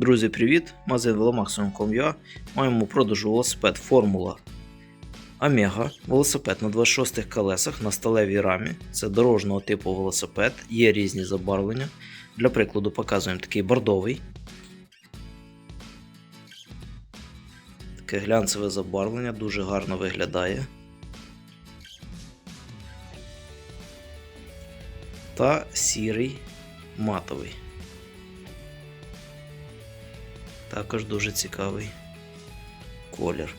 Друзі, привіт! Магазин Velomaximum.com.ua Маємо продажу велосипед Формула Омега. Велосипед на 26 колесах на сталевій рамі. Це дорожнього типу велосипед, є різні забарвлення. Для прикладу показуємо такий бордовий. Таке глянцеве забарвлення, дуже гарно виглядає. Та сірий матовий. Також дуже цікавий колір.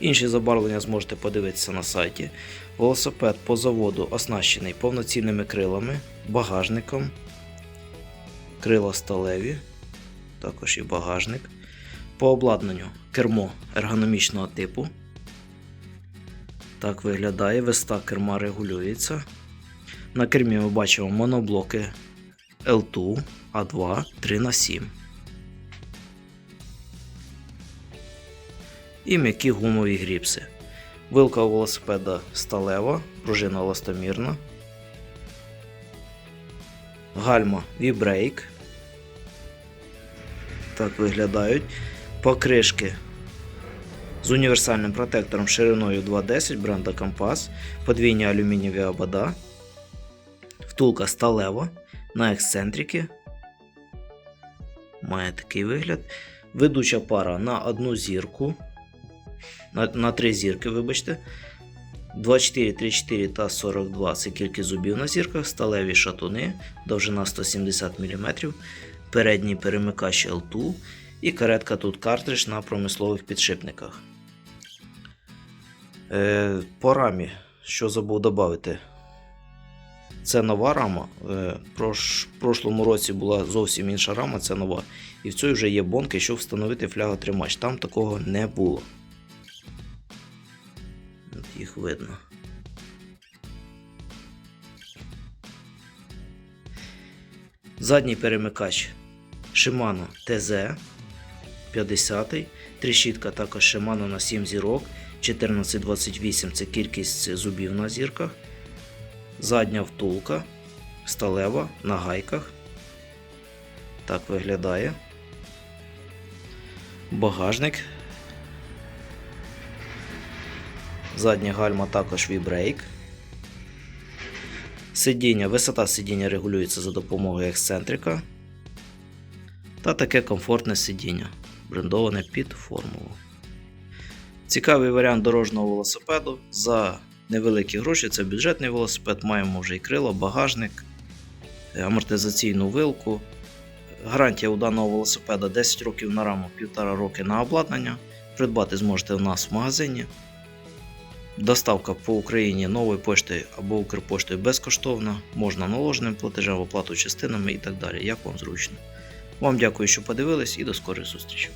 Інші забарвлення зможете подивитися на сайті. Велосипед по заводу оснащений повноцінними крилами, багажником, крила сталеві, також і багажник. По обладнанню кермо ергономічного типу. Так виглядає, виста керма регулюється. На кермі ми бачимо моноблоки L2, A2, 3х7. І м'які гумові гріпси. Вилка велосипеда сталева, пружина еластомірна. Гальма V-Brake. Так виглядають. Покришки з універсальним протектором шириною 2,10 бренда Компас, подвійні алюмінієві обода, втулка сталева на ексцентрики. Має такий вигляд. Ведуча пара на одну зірку на, на 3 зірки, вибачте. 24, 34 та 42 це кількість зубів на зірках, сталеві шатуни, довжина 170 мм, передній перемикач L2 і каретка тут картридж на промислових підшипниках. Е, По рамі, що забув додати, це нова рама. Е, прош, прошлому році була зовсім інша рама, це нова. І в цій вже є бонки, щоб встановити фляготримач. Там такого не було. Їх видно. Задній перемикач Shimano TZ 50 Тріщітка також Shimano на 7 зірок. 1428 це кількість зубів на зірках. Задня втулка сталева на гайках. Так виглядає. Багажник Задня гальма також V-Brake. Сидіння, висота сидіння регулюється за допомогою ексцентрика. Та таке комфортне сидіння, брендоване під формулу. Цікавий варіант дорожнього велосипеду. За невеликі гроші це бюджетний велосипед, маємо вже і крила, багажник, амортизаційну вилку. Гарантія у даного велосипеда 10 років на раму, 1,5 роки на обладнання. Придбати зможете у нас в магазині. Доставка по Україні новою поштою або Укрпоштою безкоштовна, можна наложеним платежем, оплату частинами і так далі, як вам зручно. Вам дякую, що подивились і до скорої зустрічі.